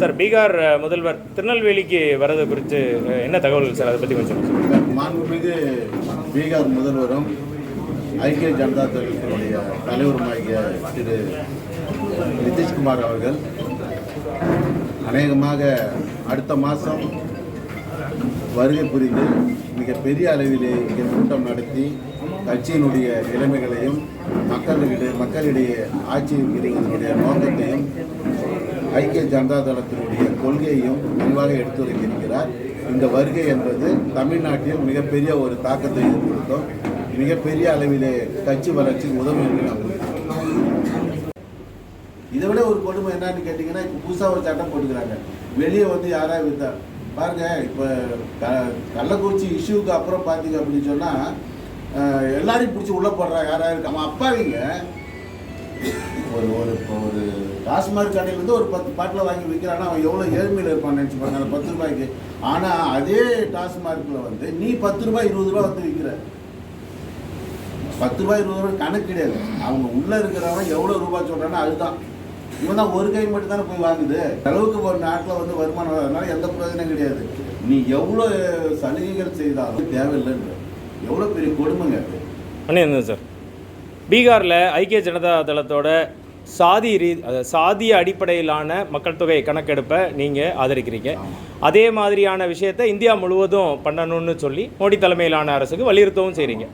Sir Bihar முதல்வர் திருநெல்வேலிக்கு வரது குறித்து என்ன தகவல்கள் சார் அதை பற்றி கொஞ்சம் சொல்லுங்க. மாண்புமிகு பீகார் முதல்வரும் ஐக்கிய ஜனதா தளத்தினுடைய தலைவருமாகிய திரு நிதிஷ்குமார் அவர்கள் அநேகமாக அடுத்த மாதம் வருகை புரிந்து மிகப்பெரிய அளவிலே இங்கே கூட்டம் நடத்தி கட்சியினுடைய நிலைமைகளையும் மக்களிடையே மக்களிடையே ஆட்சி இருக்கிறதனுடைய நோக்கத்தையும் ஐக்கிய ஜனதா தளத்தினுடைய கொள்கையையும் விரிவாக எடுத்துரைத்திருக்கிறார். இந்த வருகை என்பது தமிழ்நாட்டில் மிகப்பெரிய ஒரு தாக்கத்தை ஏற்படுத்தும். மிகப்பெரிய அளவிலே கட்சி வளர்ச்சிக்கு உதவும் என்று நம்புகிறேன். இதை விட ஒரு கொடுமை என்னன்னு கேட்டிங்கன்னா இப்போ புதுசாக ஒரு சட்டம் போட்டுக்கிறாங்க. வெளியே வந்து யாராவது வித்தா பாருங்க இப்போ க கள்ளக்குறிச்சி இஷ்யூக்கு அப்புறம் பார்த்தீங்க அப்படின்னு சொன்னால் எல்லாரையும் பிடிச்சி உள்ளே போடுறாங்க. யாராவது இருக்காம அப்பாவிங்க ஒரு ஒரு இப்போ ஒரு டாஸ்மாக் கடையிலேருந்து ஒரு பத்து பாட்டில் வாங்கி விற்கிறான்னா அவன் எவ்வளோ ஏழ்மையில் இருப்பான்னு நினச்சி பாருங்க அந்த பத்து ரூபாய்க்கு. ஆனால் அதே டாஸ்மார்க்கில் வந்து நீ பத்து ரூபாய் இருபது ரூபா வந்து விற்கிற பத்து ரூபாய் இருபது ரூபா கணக்கு கிடையாது. அவங்க உள்ளே இருக்கிறவன் எவ்வளோ ரூபாய் சொல்கிறானோ அதுதான். இவன் தான் ஒரு கை மட்டும் தானே போய் வாங்குது. அளவுக்கு ஒரு நாட்டில் வந்து வருமானம் அதனால எந்த பிரயோஜனம் கிடையாது. நீ எவ்வளோ சலுகைகள் செய்தாலும் தேவையில்லைன்ற. எவ்வளோ பெரிய கொடுமைங்க அது. பண்ணியிருந்தேன் சார் பீகாரில் ஐக்கிய ஜனதா தளத்தோட சாதி ரீ அதாவது சாதிய அடிப்படையிலான மக்கள் தொகை கணக்கெடுப்பை நீங்கள் ஆதரிக்கிறீங்க. அதே மாதிரியான விஷயத்தை இந்தியா முழுவதும் பண்ணணும்னு சொல்லி மோடி தலைமையிலான அரசுக்கு வலியுறுத்தவும் செய்கிறீங்க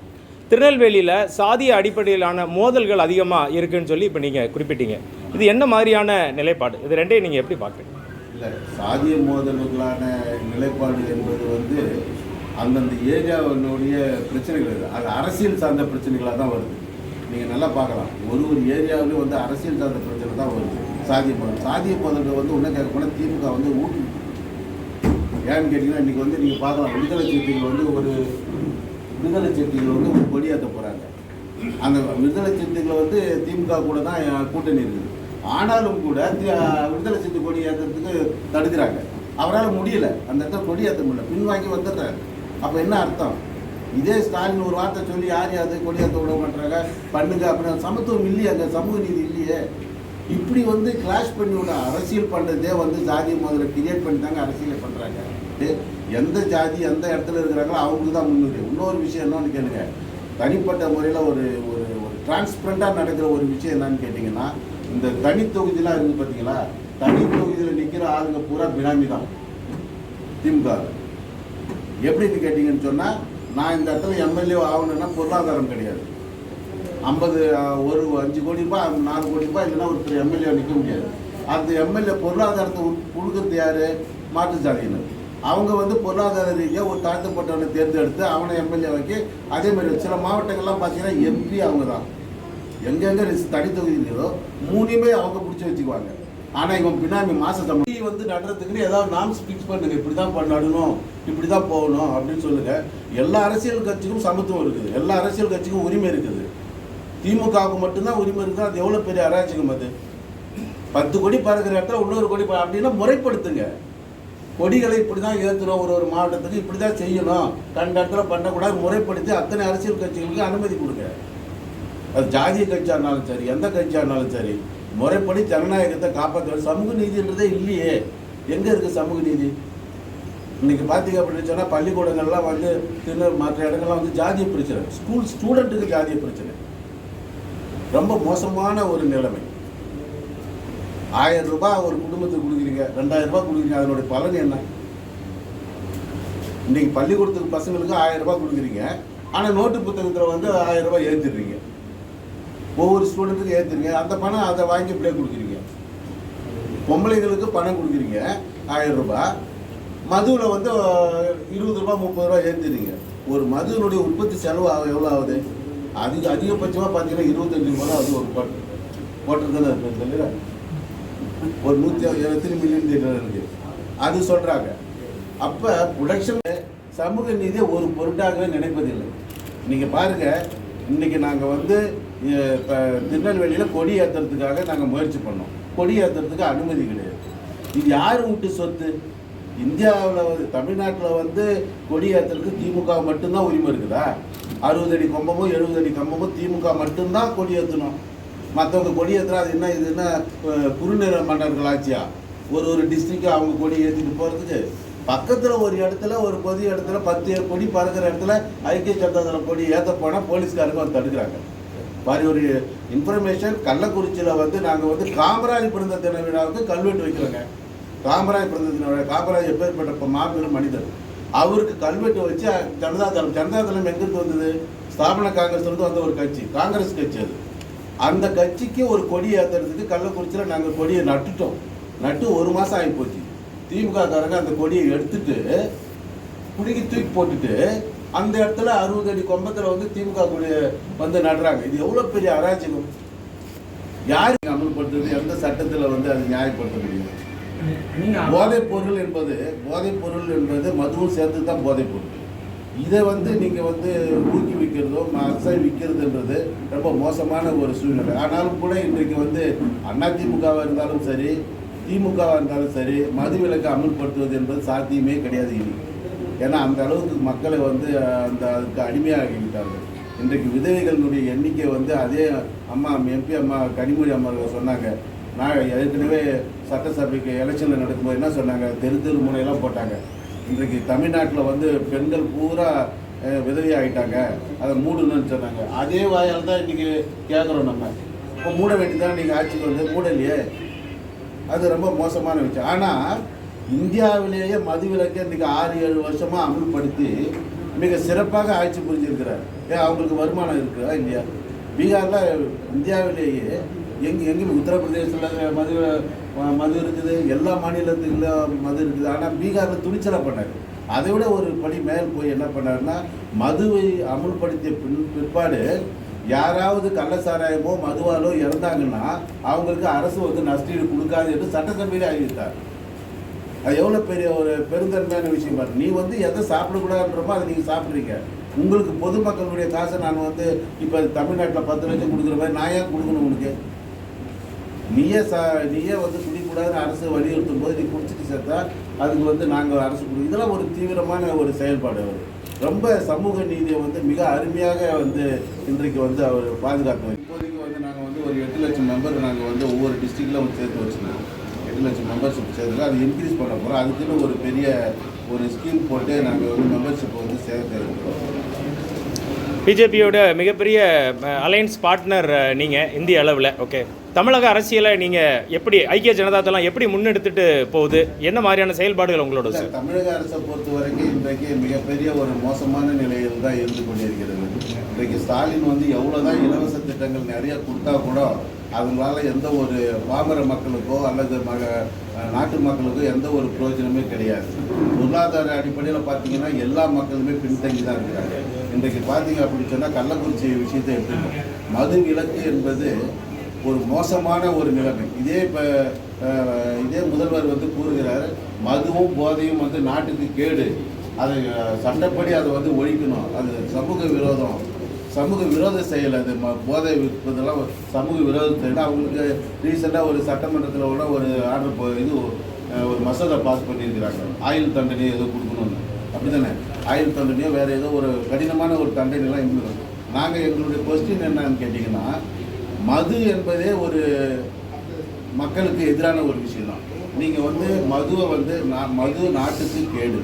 திருநெல்வேலியில் சாதிய அடிப்படையிலான மோதல்கள் அதிகமாக இருக்குன்னு சொல்லி இப்போ நீங்கள் குறிப்பிட்டீங்க. இது என்ன மாதிரியான நிலைப்பாடு? இது ரெண்டையும் நீங்கள் எப்படி பார்க்குறீங்க இல்லை சாதிய மோதல்களான நிலைப்பாடு என்பது வந்து அந்தந்த ஏரியாவினுடைய பிரச்சனைகள் அது அரசியல் சார்ந்த பிரச்சனைகளாக தான் வருது. நீங்கள் நல்லா பார்க்கலாம். ஒரு ஒரு ஏரியாவிலையும் வந்து அரசியல் சார்ந்த பிரச்சனை தான் வருது. சாதிய மோதல் சாதிய மோதல்கள் வந்து ஒன்றும் கேட்க போனால் திமுக வந்து ஊட்டி. ஏன்னு கேட்டிங்கன்னா இன்றைக்கி வந்து நீங்கள் பார்க்கலாம் விடுதலை சிறுத்தைகள் வந்து ஒரு விடுதலை சிறுத்தைகள் வந்து ஒரு கொடியாற்ற போகிறாங்க அந்த விடுதலை சிறுத்தைகள் வந்து திமுக கூட தான் கூட்டணி இருக்குது. ஆனாலும் கூட விடுதலை சிறுத்தை கொடி ஏற்றுறதுக்கு தடுக்கிறாங்க. அவரால் முடியல. அந்த இடத்துல கொடி ஏற்ற முடியல பின்வாங்கி வந்துடுறாரு. அப்போ என்ன அர்த்தம்? இதே ஸ்டாலின் ஒரு வார்த்தை சொல்லி யார் யாரு கொடியாத்த விட மாட்டாங்க பண்ணுங்க அப்படின்னா சமத்துவம் இல்லையே அங்கே சமூக நீதி இல்லையே. இப்படி வந்து கிளாஷ் பண்ணி விட அரசியல் பண்ணுறதே வந்து ஜாதி முதல்ல கிரியேட் பண்ணி தாங்க அரசியலை பண்ணுறாங்க எந்த ஜாதி எந்த இடத்துல இருக்கிறாங்களோ அவங்களுக்கு தான் முன்னுரிமை. இன்னொரு விஷயம் என்னன்னு கேளுங்க. தனிப்பட்ட முறையில் ஒரு ஒரு ஒரு டிரான்ஸ்பரண்ட்டாக நடக்கிற ஒரு விஷயம் என்னன்னு கேட்டிங்கன்னா இந்த தனி தொகுதியெலாம் இருக்குது பார்த்தீங்களா தனி தொகுதியில் நிற்கிற ஆளுங்க பூரா பினாமி தான். திமுக. எப்படின்னு கேட்டிங்கன்னு சொன்னால் நான் இந்த இடத்துல எம்எல்ஏ ஆகணும்னா பொருளாதாரம் கிடையாது. ஐம்பது ஒரு அஞ்சு கோடி ரூபாய் நாலு கோடி ரூபாய் இல்லைன்னா ஒருத்தர் எம்எல்ஏ நிற்க முடியாது. அந்த எம்எல்ஏ பொருளாதாரத்தை உள்- கொடுக்கறது யார்? மாற்று சாதியினர் அவங்க வந்து பொருளாதார ரீதியாக ஒரு தாழ்த்தப்பட்டவனை தேர்ந்தெடுத்து அவனை எம்எல்ஏ வைக்கி அதே மாதிரி சில மாவட்டங்கள்லாம் பார்த்தீங்கன்னா எம்பி அவங்க தான். எங்கெங்கே தனித்தொகுதி தனி தொகுதி மூணுமே அவங்க பிடிச்சி வச்சுக்குவாங்க. ஆனால் இவன் பின்னாடி மாச சம்பளம். வந்து நடுறதுக்குன்னு ஏதாவது நாம்ஸ் ஃபிக்ஸ் பண்ணுங்க இப்படி தான் நடணும் இப்படி தான் போகணும் அப்படின்னு சொல்லுங்க. எல்லா அரசியல் கட்சிக்கும் சமத்துவம் இருக்குது. எல்லா அரசியல் கட்சிக்கும் உரிமை இருக்குது. திமுகவுக்கு மட்டும்தான் உரிமை இருக்குது? அது எவ்வளோ பெரிய அராஜகம் அது? பத்து கோடி பறக்கிற இடத்துல இன்னொரு கோடி ப- அப்படின்னா முறைப்படுத்துங்க. கொடிகளை இப்படி தான் ஏற்றுறோம் ஒரு ஒரு மாவட்டத்துக்கு இப்படி தான் செய்யணும். கண்ட இடத்துல பண்ணக்கூடாது முறைப்படுத்தி அத்தனை அரசியல் கட்சிகளுக்கு அனுமதி கொடுங்க. அது ஜாதிய கட்சியாக இருந்தாலும் சரி எந்த கட்சியாக இருந்தாலும் சரி முறைப்படி ஜனநாயகத்தை காப்பாற்ற சமூக நீதின்றதே இல்லையே. எங்கே இருக்குது சமூக நீதி? இன்னைக்கு பார்த்தீங்க அப்படின்னு சொன்னால் பள்ளிக்கூடங்கள்லாம் வந்து திருநெல் மற்ற இடங்கள்லாம் வந்து ஜாதிய பிரச்சனை. ஸ்கூல் ஸ்டூடெண்ட்டுக்கு ஜாதிய பிரச்சனை. ரொம்ப மோசமான ஒரு நிலைமை. ஆயிரம் ரூபாய் ஒரு குடும்பத்துக்கு கொடுக்குறீங்க. ரெண்டாயிரம் ரூபாய் கொடுக்குறீங்க. அதனுடைய பலன் என்ன? இன்னைக்கு பள்ளிக்கூடத்துக்கு பசங்களுக்கு ஆயிரம் ரூபாய் கொடுக்குறீங்க. ஆனால் நோட்டு புத்தகத்தில் வந்து ஆயிரம் ரூபாய் ஏற்றிடுறீங்க ஒவ்வொரு ஸ்டூடெண்ட்டுக்கும் ஏற்றுறீங்க அந்த பணம் அதை வாங்கி இப்படியே கொடுக்குறீங்க. பொம்பளைங்களுக்கு பணம் கொடுக்குறீங்க. ஆயிரம் ரூபாய். மதுவில் வந்து இருபது ரூபாய் முப்பது ரூபா ஏற்றுறீங்க ஒரு மதுவினுடைய உற்பத்தி செலவு ஆக எவ்வளோ ஆகுது? அதிக அதிகபட்சமாக பார்த்தீங்கன்னா இருபத்தஞ்சு ரூபா அது ஒரு பாட்டு போட்டு தானே இருக்குது இல்லையா ஒரு நூற்றி எத்தனை மில்லியன் தேட்டர் இருக்கு. அது சொல்கிறாங்க அப்போ ப்ரொடக்ஷன் சமூக நீதியை ஒரு பொருட்டாகவே நினைப்பதில்லை. நீங்கள் பாருங்கள் இன்றைக்கி நாங்கள் வந்து திருநெல்வேலியில் கொடி ஏற்றுறதுக்காக நாங்கள் முயற்சி பண்ணோம். கொடி ஏற்றுறதுக்கு அனுமதி கிடையாது. இது யார் வீட்டு சொத்து? இந்தியாவில் தமிழ்நாட்டில் வந்து கொடி ஏற்றுறதுக்கு திமுக மட்டும்தான் உரிமை இருக்குதா? அறுபது அடி கொம்பமும் எழுபது அடி கம்பமும் திமுக மட்டும்தான் கொடி ஏற்றணும் மற்றவங்க கொடி ஏற்றுறா அது என்ன இது என்ன அஹ், குறுநில மன்னர்கள் ஆட்சியா? ஒரு ஒரு டிஸ்ட்ரிக்ட் அவங்க கொடி ஏற்றிட்டு போகிறதுக்கு பக்கத்தில் ஒரு இடத்துல ஒரு பொது இடத்துல பத்து கொடி பறக்கிற இடத்துல ஐக்கிய ஜனதா தள கொடி ஏற்ற போனால் போலீஸ்காரங்க வந்து தடுக்கிறாங்க. மாதிரி ஒரு இன்ஃபர்மேஷன் கள்ளக்குறிச்சியில் வந்து நாங்கள் வந்து காமராஜ் பிறந்த தின விழாவுக்கு கல்வெட்டு வைக்கிறோங்க. காமராஜ் பிறந்த தின விழா காமராஜ் எப்பேற்பட்ட மாபெரும் மனிதர். அவருக்கு கல்வெட்டு வச்சு ஜனதா தளம் ஜனதா தளம் எங்கிருந்து வந்தது? ஸ்தாபன காங்கிரஸ் வந்து வந்த ஒரு கட்சி காங்கிரஸ் கட்சி அது. அந்த கட்சிக்கு ஒரு கொடி ஏற்றுறதுக்கு கள்ளக்குறிச்சியில் நாங்கள் கொடியை நட்டுட்டோம். நட்டு ஒரு மாதம் ஆகி போச்சு. திமுக காரங்க அந்த கொடியை எடுத்துட்டு குடிக்கி தூக்கி போட்டுட்டு அந்த இடத்துல அறுபது அடி கொம்பத்தில் வந்து திமுக கொடியை வந்து நடுறாங்க. இது எவ்வளோ பெரிய அராஜகம்? யாருக்கு அமல்படுத்துறது? எந்த சட்டத்தில் வந்து அது நியாயப்படுத்த முடியும் போதைப் பொருள் என்பது போதைப் பொருள் என்பது மதுவும் சேர்த்து தான் போதைப் பொருள். இதை வந்து நீங்கள் வந்து ஊக்குவிக்கிறதோ அரசை விற்கிறதுன்றது ரொம்ப மோசமான ஒரு சூழ்நிலை. ஆனாலும் கூட இன்றைக்கு வந்து அதிமுகவாக இருந்தாலும் சரி திமுகவாக இருந்தாலும் சரி மது விலக்கை அமல்படுத்துவது என்பது சாத்தியமே கிடையாது இனி. ஏன்னா அந்த அளவுக்கு மக்களை வந்து அந்த அதுக்கு அடிமையாகிவிட்டார்கள் இன்றைக்கு விதவைகளுடைய எண்ணிக்கை வந்து அதே அம்மா எம்பி அம்மா கனிமொழி அம்மார்கள் சொன்னாங்க. நான் ஏற்கனவே சட்டசபைக்கு எலெக்ஷனில் நடக்கும்போது என்ன சொன்னாங்க? தெரு தெரு முனையெல்லாம் போட்டாங்க. இன்றைக்கு தமிழ்நாட்டில் வந்து பெண்கள் பூரா அஹ், விதவை ஆகிட்டாங்க அதை மூடணும்னு சொன்னாங்க. அதே வாயால் தான் இன்றைக்கி கேட்குறோம் நம்ம. இப்போ மூட வேண்டியதான் நீங்கள் ஆட்சிக்கு வந்து மூடலையே. அது ரொம்ப மோசமான விஷயம். ஆனால் இந்தியாவிலேயே மதுவிலக்கை இன்றைக்கி ஆறு ஏழு வருஷமாக அமல்படுத்தி மிக சிறப்பாக ஆட்சி புரிஞ்சிருக்கிறார். ஏன் அவங்களுக்கு வருமானம் இருக்குதா இல்லையா? பீகாரில் இந்தியாவிலேயே எங்கே எங்கேயும் உத்தரப்பிரதேசத்தில் மது மது இருக்குது எல்லா மாநிலத்துலையும் மது இருக்குது. ஆனால் பீகாரில் துணிச்சலாக பண்ணார். அதை விட ஒரு படி மேல் போய் என்ன பண்ணாருன்னா மதுவை அமுல்படுத்திய பின் பிற்பாடு யாராவது கள்ளசாராயமோ மதுவாலோ இறந்தாங்கன்னா அவங்களுக்கு அரசு வந்து நஷ்டீடு கொடுக்காது என்று சட்டசபையிலே அறிவித்தார். அது எவ்வளோ பெரிய ஒரு பெருந்தன்மையான விஷயம் பாரு. நீ வந்து எதை சாப்பிடக்கூடாதுன்றமோ அதை நீங்கள் சாப்பிட்றீங்க. உங்களுக்கு பொதுமக்களுடைய காசை நான் வந்து இப்போ தமிழ்நாட்டில் பத்து லட்சம் கொடுக்குற மாதிரி நான் ஏன் கொடுக்கணும் உனக்கு? நீயே சா நீயே வந்து குடிக்கூடாதுன்னு அரசு வலியுறுத்தும் போது நீ குடிச்சிட்டு சேர்த்தா அதுக்கு வந்து நாங்கள் அரசு கொடு இதெல்லாம் ஒரு தீவிரமான ஒரு செயல்பாடு அவர் ரொம்ப சமூக நீதியை வந்து மிக அருமையாக வந்து இன்றைக்கு வந்து அவர் பாதுகாத்து இப்போதைக்கு வந்து நாங்கள் வந்து ஒரு எட்டு லட்சம் மெம்பர் நாங்கள் வந்து ஒவ்வொரு டிஸ்ட்ரிக்டில் வந்து சேர்த்து வச்சுருந்தோம் எட்டு லட்சம் மெம்பர்ஷிப் சேர்த்துருக்கோம் அது இன்க்ரீஸ் பண்ண போகிறோம் அதுக்குன்னு ஒரு பெரிய ஒரு ஸ்கீம் போட்டு நாங்கள் வந்து மெம்பர்ஷிப் வந்து சேர்த்து இருக்கிறோம் பிஜேபியோட மிகப்பெரிய அலையன்ஸ் பார்ட்னர் நீங்கள் இந்திய அளவில் ஓகே தமிழக அரசியலை நீங்கள் எப்படி ஐக்கிய ஜனதா தளம் எப்படி முன்னெடுத்துட்டு போகுது? என்ன மாதிரியான செயல்பாடுகள் உங்களோட சார் தமிழக அரசை பொறுத்த வரைக்கும் இன்றைக்கு மிகப்பெரிய ஒரு மோசமான நிலையில் தான் இருந்து கொண்டிருக்கிறது. இன்றைக்கு ஸ்டாலின் வந்து எவ்வளோதான் இலவச திட்டங்கள் நிறைய கொடுத்தா கூட அதனால எந்த ஒரு பாமர மக்களுக்கோ அல்லது மக நாட்டு மக்களுக்கோ எந்த ஒரு பிரயோஜனமே கிடையாது. பொருளாதார அடிப்படையில் பார்த்தீங்கன்னா எல்லா மக்களுமே பின்தங்கி தான் இருக்காங்க. இன்றைக்கு பார்த்தீங்க அப்படின்னு சொன்னால் கள்ளக்குறிச்சி விஷயத்தை எடுத்துக்கணும் மது விலக்கு என்பது ஒரு மோசமான ஒரு நிலைமை. இதே இப்போ இதே முதல்வர் வந்து கூறுகிறார் மதுவும் போதையும் வந்து நாட்டுக்கு கேடு. அதை சட்டப்படி அதை வந்து ஒழிக்கணும். அது சமூக விரோதம். சமூக விரோத செயல் அது ம போதை விற்பதெல்லாம் ஒரு சமூக விரோத செயல். அவங்களுக்கு ரீசெண்டாக ஒரு சட்டமன்றத்தில் கூட ஒரு ஆர்டர் போ இது ஒரு மசோதா பாஸ் பண்ணியிருக்கிறாங்க. ஆயுள் தண்டனை ஏதோ கொடுக்கணும்னு. அப்படி தானே ஆயுள் தண்டனையோ வேறு ஏதோ ஒரு கடினமான ஒரு தண்டனைலாம் இருந்தது நாங்கள் எங்களுடைய கொஸ்டின் என்னன்னு கேட்டிங்கன்னா மது என்பதே ஒரு மக்களுக்கு எதிரான ஒரு விஷயம் தான் நீங்கள் வந்து மதுவை வந்து நான் மது நாட்டுக்கு கேடு.